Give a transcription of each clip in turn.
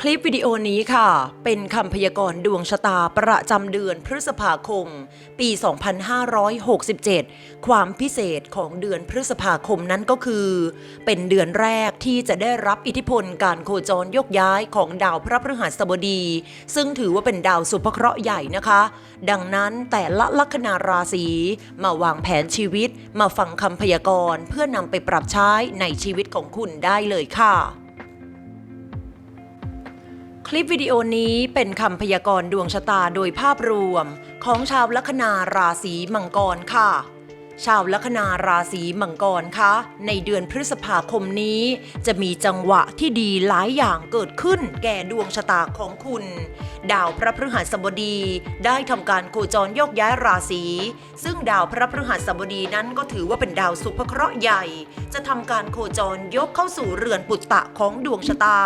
คลิปวิดีโอนี้ค่ะ เป็นคำพยากรณ์ดวงชะตาประจำเดือนพฤษภาคม ปี 2567 ความพิเศษของเดือนพฤษภาคมนั้นก็คือ เป็นเดือนแรกที่จะได้รับอิทธิพลการโคจรยกย้ายของดาวพระพฤหัสบดี ซึ่งถือว่าเป็นดาวสุภเคราะห์ใหญ่นะคะ ดังนั้นแต่ละลัคนาราศีมาวางแผนชีวิต มาฟังคำพยากรณ์เพื่อนำไปปรับใช้ในชีวิตของคุณได้เลยค่ะ คลิปวิดีโอนี้เป็นคำพยากรณ์ดวงชะตาโดยภาพรวม ของชาวลัคนาราศีมังกรค่ะ ชาวลัคนาราศีมังกรคะ ในเดือนพฤษภาคมนี้ จะมีจังหวะที่ดีหลายอย่างเกิดขึ้นแก่ดวงชะตาของคุณ ดาวพระพฤหัสบดี ได้ทำการโคจรโยกย้ายราศี ซึ่งดาวพระพฤหัสบดีนั้นก็ถือว่าเป็นดาวสุภเคราะห์ใหญ่ จะทำการโคจรยกเข้าสู่เรือนปุตตะของดวงชะตา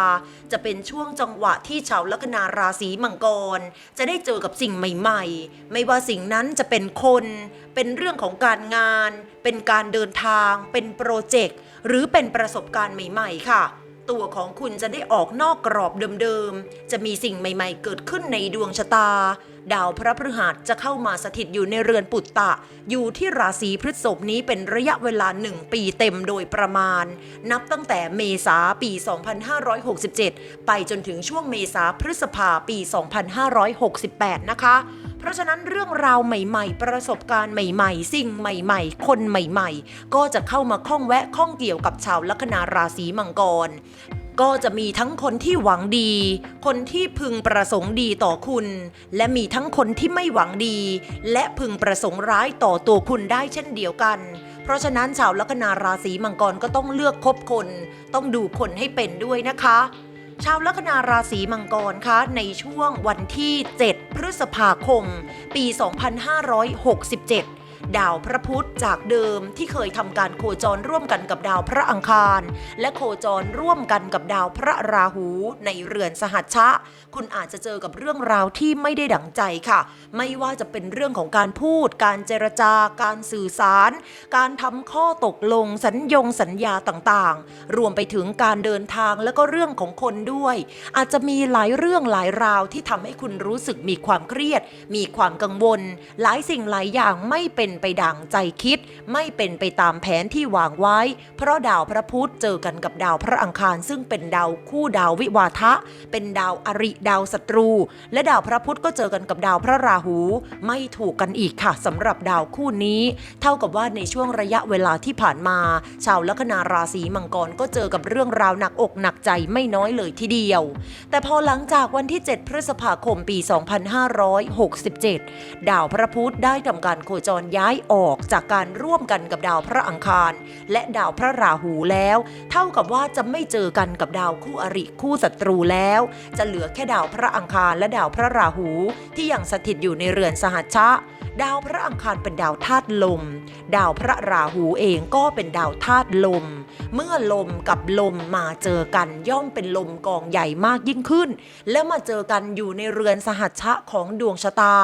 จะเป็นช่วงจังหวะที่ชาวลัคนาราศีมังกร จะได้เจอกับสิ่งใหม่ ๆ ไม่ว่าสิ่งนั้นจะเป็นคน เป็นเรื่องของการงาน เป็นการเดินทาง เป็นโปรเจกต์ หรือเป็นประสบการณ์ใหม่ ๆ ค่ะ ตัวของคุณจะได้ออกนอกกรอบเดิมๆ จะมีสิ่งใหม่ๆ เกิดขึ้นในดวงชะตา ดาวพระพฤหัสจะเข้ามาสถิตอยู่ในเรือนปุตตะ อยู่ที่ราศีพฤษภนี้เป็นระยะเวลาหนึ่งปีเต็มโดยประมาณ นับตั้งแต่เมษาปี 2567 ไปจนถึงช่วงเมษาพฤษภาปี 2568 นะคะ เพราะฉะนั้นเรื่องราวใหม่ ๆ ประสบการณ์ใหม่ ๆ สิ่งใหม่ ๆ คนใหม่ ๆ ก็จะเข้ามาข้องแวะข้องเกี่ยวกับชาวลัคนาราศีมังกรก็จะมีทั้งคนที่หวังดี คนที่พึงประสงค์ดีต่อคุณ และมีทั้งคนที่ไม่หวังดี และพึงประสงค์ร้ายต่อตัวคุณได้เช่นเดียวกัน เพราะฉะนั้นชาวลัคนาราศีมังกรก็ต้องเลือกคบคน ต้องดูคนให้เป็นด้วยนะคะ ชาวลัคนาราศีมังกรคะในช่วงวันที่ 7 พฤษภาคม ปี 2567 ดาวพระพุธจากเดิมที่เคยทำการโคจรร่วมกันกับดาวพระอังคาร และโคจรร่วมกันกับดาวพระราหู ในเรือนสหัชชะ คุณอาจจะเจอกับเรื่องราวที่ไม่ได้ดังใจค่ะ ไม่ว่าจะเป็นเรื่องของการพูด การเจรจากการสื่อสาร การทำข้อตกลงสัญญงสัญญาต่างๆ รวมไปถึงการเดินทางและก็เรื่องของคนด้วย อาจจะมีหลายเรื่องหลายราวที่ทำให้คุณรู้สึกมีความเครียด มีความกังวล หลายสิ่งหลายอย่างไม่เป็นไปดังใจคิด ไม่เป็นไปตามแผนที่วางไว้ เพราะดาวพระพุธเจอกันกับดาวพระอังคาร ซึ่งเป็นดาวคู่ดาววิวาทะ เป็นดาวอริดาวศัตรู และดาวพระพุธก็เจอกันกับดาวพระราหู ไม่ถูกกันอีกค่ะสำหรับดาวคู่นี้ เท่ากับว่าในช่วงระยะเวลาที่ผ่านมา ชาวลัคนาราศีมังกรก็เจอกับเรื่องราวหนักอกหนักใจไม่น้อยเลยทีเดียว แต่พอหลังจากวันที่ 7 พฤษภาคมปี 2567 ดาวพระพุธได้ทำการโคจรยายออกจากการร่วมกันกับดาวพระอังคาร และดาวพระราหูแล้ว เท่ากับว่าจะไม่เจอกันกับดาวคู่อริคู่ศัตรูแล้ว จะเหลือแค่ดาวพระอังคารและดาวพระราหู ที่ยังสถิตอยู่ในเรือนสหัชชะ ดาวพระอังคารเป็นดาวธาตุลม ดาวพระราหูเองก็เป็นดาวธาตุลม เมื่อลมกับลมมาเจอกันย่อมเป็นลมกองใหญ่มากยิ่งขึ้น แล้วมาเจอกันอยู่ในเรือนสหัชชะของดวงชะตา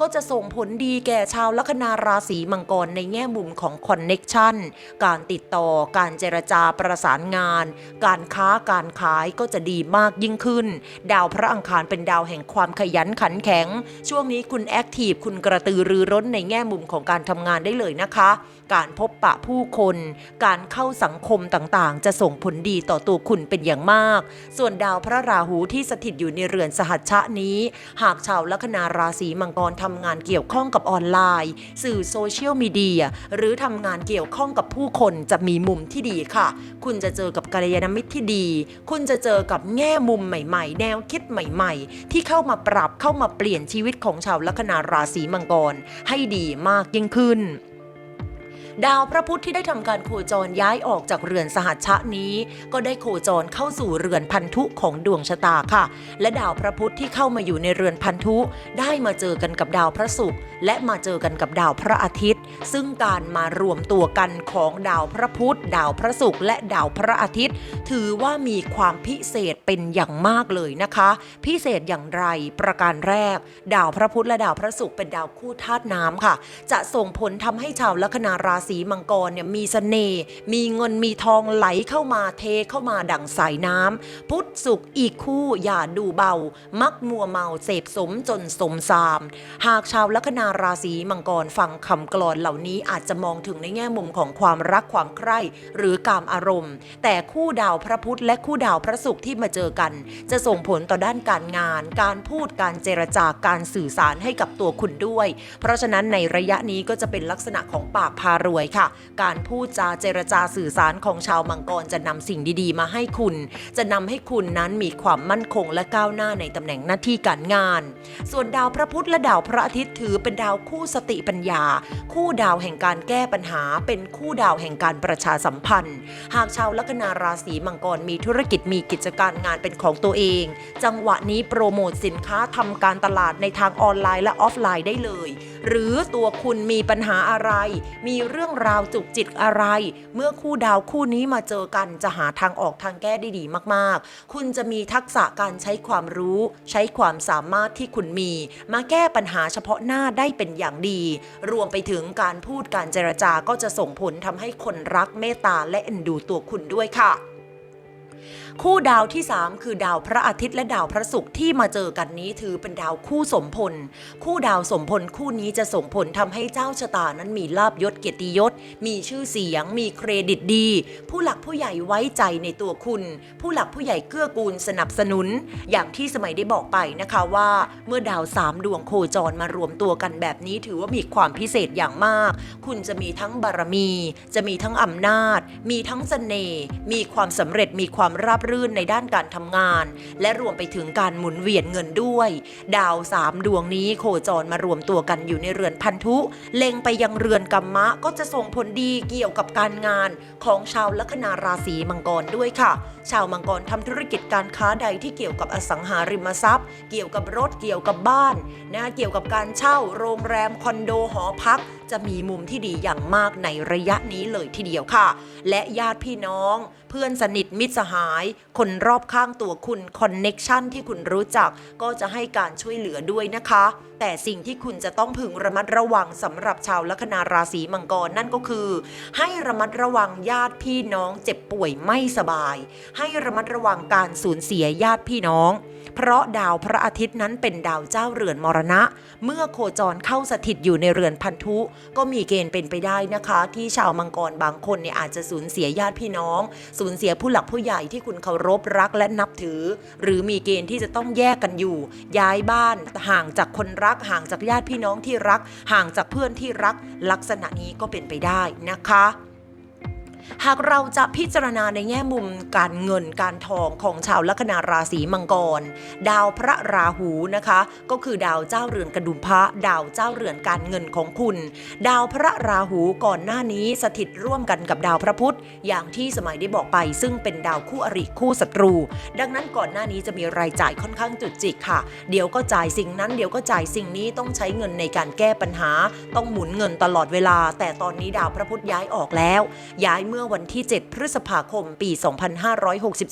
ก็จะส่งผลดีแก่ชาวลัคนาราศีมังกรในแง่มุมของคอนเน็กชันการติดต่อการเจรจาประสานงาน การค้าการขายก็จะดีมากยิ่งขึ้น ดาวพระอังคารเป็นดาวแห่งความขยันขันแข็ง ช่วงนี้คุณแอคทีฟคุณกระตือรือร้นในแง่มุมของการทำงานได้เลยนะคะ การพบปะผู้คน การเข้าสังคมต่างๆ จะส่งผลดีต่อตัวคุณเป็นอย่างมาก ส่วนดาวพระราหูที่สถิตอยู่ในเรือนสหัชชะนี้ หากชาวลัคนาราศีมังกรทำงานเกี่ยวข้องกับออนไลน์ สื่อโซเชียลมีเดียหรือทำงานเกี่ยวข้องกับผู้คนจะมีมุมที่ดีค่ะ คุณจะเจอกับกัลยาณมิตรที่ดี คุณจะเจอกับแง่มุมใหม่ ๆ แนวคิดใหม่ ๆ ที่เข้ามาปรับเข้ามาเปลี่ยนชีวิตของชาวลัคนาราศีมังกรให้ดีมากยิ่งขึ้น ดาวพระพุธที่ได้ทำการโคจรย้ายออกจากเรือนสหัชชะนี้ ก็ได้โคจรเข้าสู่เรือนพันธุของดวงชะตาค่ะ และดาวพระพุธที่เข้ามาอยู่ในเรือนพันธุ ได้มาเจอกันกับดาวพระศุกร์และมาเจอกันกับดาวพระอาทิตย์ ซึ่งการมารวมตัวกันของดาวพระพุธดาวพระศุกร์และดาวพระอาทิตย์ ถือว่ามีความพิเศษเป็นอย่างมากเลยนะคะ พิเศษอย่างไรประการแรก ดาวพระพุธและดาวพระศุกร์เป็นดาวคู่ธาตุน้ำค่ะ จะส่งผลทำให้ชาวลัคนาราศีมังกรเนี่ยมีเสน่ห์มีเงินมีทองไหลเข้ามาเทเข้ามาดั่งสายน้ำพุทธศุกอีกคู่อย่าดูเบา มักมัวเมาเสพสมจนสมซาม หากชาวลัคนาราศีมังกรฟังคำกลอนเหล่านี้อาจจะมองถึงในแง่มุมของความรักความใคร่หรือการอารมณ์ แต่คู่ดาวพระพุธและคู่ดาวพระศุกร์ที่มาเจอกัน จะส่งผลต่อด้านการงาน การพูดการเจรจาการสื่อสารให้กับตัวคุณด้วย เพราะฉะนั้นในระยะนี้ก็จะเป็นลักษณะของปากพารวยค่ะ การพูดจาเจรจาสื่อสารของชาวมังกรจะนำสิ่งดีๆ มาให้คุณ จะนำให้คุณนั้นมีความมั่นคงและก้าวหน้าในตำแหน่งหน้าที่การงาน ส่วนดาวพระพุธและดาวพระอาทิตย์ถือเป็นดาวคู่สติปัญญา คู่ดาวแห่งการแก้ปัญหา เป็นคู่ดาวแห่งการประชาสัมพันธ์ หากชาวลัคนาราศีมังกรมีธุรกิจมีกิจการงานเป็นของตัวเอง จังหวะนี้โปรโมทสินค้าทำการตลาดในทางออนไลน์และออฟไลน์ได้เลย หรือตัวคุณมีปัญหาอะไร มีเรื่องราวจุกจิกอะไร เมื่อคู่ดาวคู่นี้มาเจอกันจะหาทางออกทางแก้ได้ดีมากๆ คุณจะมีทักษะการใช้ความรู้ ใช้ความสามารถที่คุณมี มาแก้ปัญหาเฉพาะหน้าได้เป็นอย่างดี รวมไปถึงการพูดการเจรจาก็จะส่งผลทำให้คนรักเมตตาและเอ็นดูตัวคุณด้วยค่ะ คู่ดาวที่ 3 คือดาวพระอาทิตย์และดาวพระศุกร์ที่มาเจอกันนี้ถือเป็นดาวคู่สมพล คู่ดาวสมพลคู่นี้จะส่งผลทำให้เจ้าชะตานั้นมีลาบยศเกียรติยศ มีชื่อเสียง มีเครดิตดี ผู้หลักผู้ใหญ่ไว้ใจในตัวคุณ ผู้หลักผู้ใหญ่เกื้อกูลสนับสนุน อย่างที่สมัยได้บอกไปนะคะว่าเมื่อดาวสามดวงโคจรมารวมตัวกันแบบนี้ถือว่ามีความพิเศษอย่างมาก คุณจะมีทั้งบารมี จะมีทั้งอำนาจ มีทั้งเสน่ห์มีความสำเร็จมีความราบรื่นในด้านการทำงาน และรวมไปถึงการหมุนเวียนเงินด้วย ดาวสามดวงนี้โคจรมารวมตัวกันอยู่ในเรือนพันธุ เล็งไปยังเรือนกัมมะก็จะส่งผลดีเกี่ยวกับการงานของชาวลัคนาราศีมังกรด้วยค่ะ ชาวมังกรทำธุรกิจการค้าใดที่เกี่ยวกับอสังหาริมทรัพย์ เกี่ยวกับรถเกี่ยวกับบ้านนะเกี่ยวกับการเช่าโรงแรมคอนโดหอพัก จะมีมุมที่ดีอย่างมากในระยะนี้เลยทีเดียวค่ะ และญาติพี่น้องเพื่อนสนิทมิตรสหาย คนรอบข้างตัวคุณคอนเน็กชันที่คุณรู้จัก ก็จะให้การช่วยเหลือด้วยนะคะ แต่สิ่งที่คุณจะต้องพึงระมัดระวังสำหรับชาวลัคนาราศีมังกรนั่นก็คือ ให้ระมัดระวังญาติพี่น้องเจ็บป่วยไม่สบาย ให้ระมัดระวังการสูญเสียญาติพี่น้อง เพราะดาวพระอาทิตย์นั้นเป็นดาวเจ้าเรือนมรณะ เมื่อโคจรเข้าสถิตอยู่ในเรือนพันธุ ก็มีเกณฑ์เป็นไปได้นะคะ ที่ชาวมังกรบางคนเนี่ยอาจจะสูญเสียญาติพี่น้อง สูญเสียผู้หลักผู้ใหญ่ที่คุณเคารพรักและนับถือ หรือมีเกณฑ์ที่จะต้องแยกกันอยู่ ย้ายบ้านห่างจากคนรัก ห่างจากญาติพี่น้องที่รัก ห่างจากเพื่อนที่รักลักษณะนี้ก็เป็นไปได้นะคะ หากเราจะพิจารณาในแง่มุมการเงินการทองของชาวลัคนาราศีมังกร ดาวพระราหูนะคะ ก็คือดาวเจ้าเรือนกระดุมพระ ดาวเจ้าเรือนการเงินของคุณ ดาวพระราหูก่อนหน้านี้สถิตร่วมกันกับดาวพระพุธ อย่างที่สมัยได้บอกไป ซึ่งเป็นดาวคู่อริคู่ศัตรู ดังนั้นก่อนหน้านี้จะมีรายจ่ายค่อนข้างจุดจิกค่ะ เดี๋ยวก็จ่ายสิ่งนั้นเดี๋ยวก็จ่ายสิ่งนี้ต้องใช้เงินในการแก้ปัญหา ต้องหมุนเงินตลอดเวลา แต่ตอนนี้ดาวพระพุธย้ายออกแล้ว ย้ายเมื่อื่อวันที่ 7 พฤษภาคมปี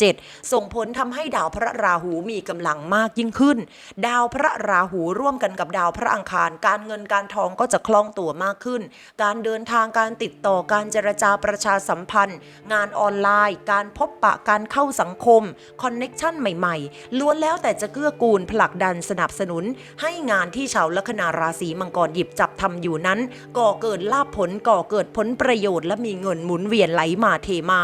2567 ส่งผลทำให้ดาวพระราหูมีกำลังมากยิ่งขึ้น ดาวพระราหูร่วมกันกับดาวพระอังคาร การเงินการทองก็จะคล่องตัวมากขึ้น การเดินทางการติดต่อการเจรจาประชาสัมพันธ์ งานออนไลน์ การพบปะการเข้าสังคมคอนเน็กชันใหม่ๆ ล้วนแล้วแต่จะเกื้อกูลผลักดันสนับสนุน ให้งานที่ชาวลัคนาราศีมังกรหยิบจับทำอยู่นั้น ก่อเกิดลาภผลก่อเกิดผลประโยชน์และมีเงินหมุนเวียนไหลมาเทมา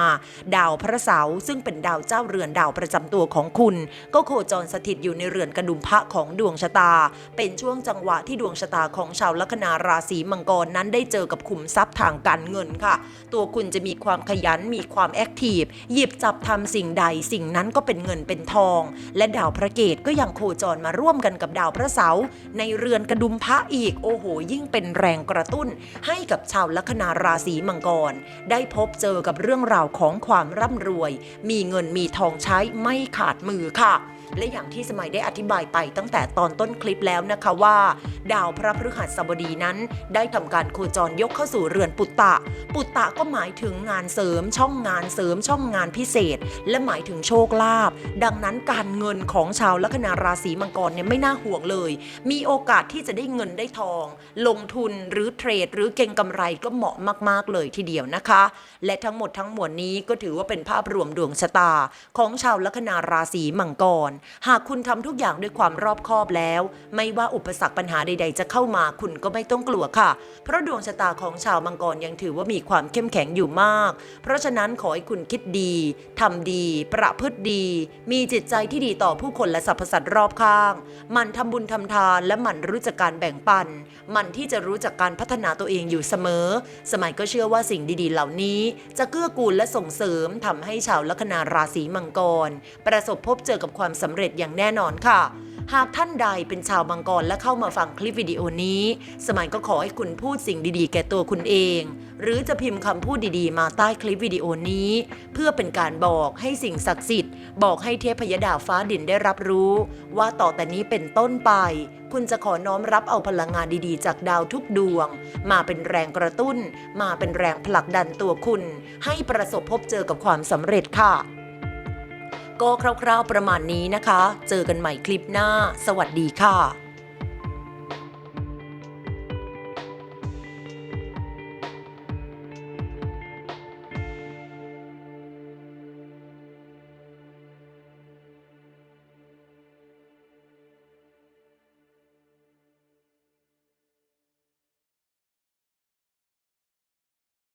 ดาวพระเสาร์ซึ่งเป็นดาวเจ้าเรือนดาวประจำตัวของคุณ ก็โคจรสถิตอยู่ในเรือนกระดุมพระของดวงชะตา เป็นช่วงจังหวะที่ดวงชะตาของชาวลัคนาราศีมังกรนั้นได้เจอกับขุมทรัพย์ทางการเงินค่ะ ตัวคุณจะมีความขยันมีความแอคทีฟหยิบจับทำสิ่งใดสิ่งนั้นก็เป็นเงินเป็นทอง และดาวพระเกตก็ยังโคจรมาร่วมกันกับดาวพระเสาร์ในเรือนกระดุมพระอีกโอ้โห ยิ่งเป็นแรงกระตุ้น ให้กับชาวลัคนาราศีมังกร ได้พบเจอกับเรื่องราวของความร่ำรวย มีเงินมีทองใช้ไม่ขาดมือค่ะ และอย่างที่สมัยได้อธิบายไปตั้งแต่ตอนต้นคลิปแล้วนะคะว่า ดาวพระพฤหัสบดีนั้น ได้ทำการโคจรยกเข้าสู่เรือนปุตตะ ปุตตะก็หมายถึงงานเสริม ช่องงานเสริม ช่องงานพิเศษ และหมายถึงโชคลาภดังนั้นการเงินของชาวลัคนาราศีมังกรเนี่ยไม่น่าห่วงเลย มีโอกาสที่จะได้เงินได้ทอง ลงทุนหรือเทรด หรือเก็งกำไรก็เหมาะมากๆเลยทีเดียวนะคะ และทั้งหมดทั้งมวลนี้ก็ถือว่าเป็นภาพรวมดวงชะตาของชาวลัคนาราศีมังกรหากคุณทำทุกอย่างด้วยความรอบคอบแล้ว ไม่ว่าอุปสรรคปัญหาใด ๆ จะเข้ามาคุณก็ไม่ต้องกลัวค่ะ เพราะดวงชะตาของชาวมังกรยังถือว่ามีความเข้มแข็งอยู่มาก เพราะฉะนั้นขอให้คุณคิดดีทำดี ประพฤติดี มีจิตใจที่ดีต่อผู้คนและสรรพสัตว์รอบข้าง มันทำบุญทำทานและมันรู้จักการแบ่งปัน มันที่จะรู้จักการพัฒนาตัวเองอยู่เสมอ สมัยก็เชื่อว่าสิ่งดีๆ เหล่านี้ จะเกื้อกูลและส่งเสริมทำให้ชาวลัคนาราศีมังกร ประสบพบเจอกับความสำเร็จอย่างแน่นอนค่ะ หากท่านใดเป็นชาวมังกรและเข้ามาฟังคลิปวิดีโอนี้ สมัยก็ขอให้คุณพูดสิ่งดีๆ แก่ตัวคุณเอง หรือจะพิมพ์คำพูดดีๆ มาใต้คลิปวิดีโอนี้ เพื่อเป็นการบอกให้สิ่งศักดิ์สิทธิ์ บอกให้เทพยดาฟ้าดินได้รับรู้ ว่าต่อแต่นี้เป็นต้นไปคุณจะขอน้อมรับเอาพลังงานดีๆ จากดาวทุกดวง มาเป็นแรงกระตุ้น มาเป็นแรงผลักดันตัวคุณ ให้ประสบพบเจอกับความสำเร็จค่ะ ก็คร่าวๆประมาณนี้นะคะ เจอกันใหม่คลิปหน้า สวัสดีค่ะ